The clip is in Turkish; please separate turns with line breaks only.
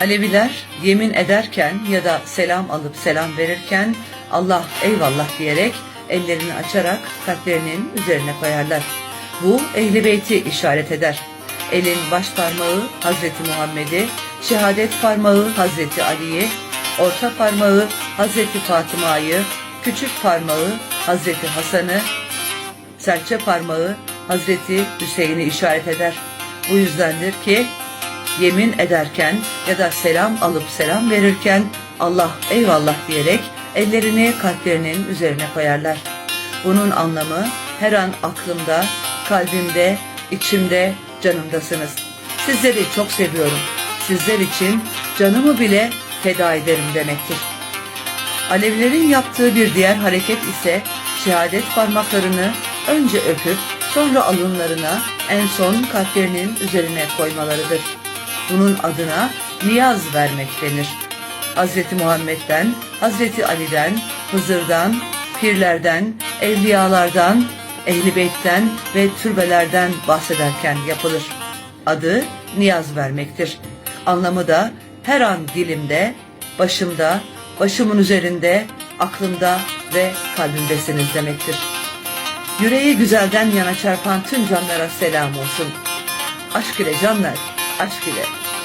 Aleviler yemin ederken ya da selam alıp selam verirken Allah eyvallah diyerek ellerini açarak kalplerinin üzerine koyarlar. Bu ehli beyti işaret eder. Elin baş parmağı Hazreti Muhammed'i, şehadet parmağı Hazreti Ali'yi, orta parmağı Hazreti Fatıma'yı, küçük parmağı Hazreti Hasan'ı, serçe parmağı Hazreti Hüseyin'i işaret eder. Bu yüzdendir ki yemin ederken ya da selam alıp selam verirken Allah eyvallah diyerek ellerini kalplerinin üzerine koyarlar. Bunun anlamı her an aklımda, kalbimde, içimde, canımdasınız. Sizleri çok seviyorum. Sizler için canımı bile feda ederim demektir. Alevlerin yaptığı bir diğer hareket ise şehadet parmaklarını önce öpüp sonra alınlarına en son kalplerinin üzerine koymalarıdır. Bunun adına niyaz vermek denir. Hz. Muhammed'den, Hz. Ali'den, Hızır'dan, pirlerden, evliyalardan, ehli beytten ve türbelerden bahsederken yapılır. Adı niyaz vermektir. Anlamı da her an dilimde, başımda, başımın üzerinde, aklımda ve kalbimdesiniz demektir. Yüreği güzelden yana çarpan tüm canlara selam olsun. Aşk ile canlar, 足利で。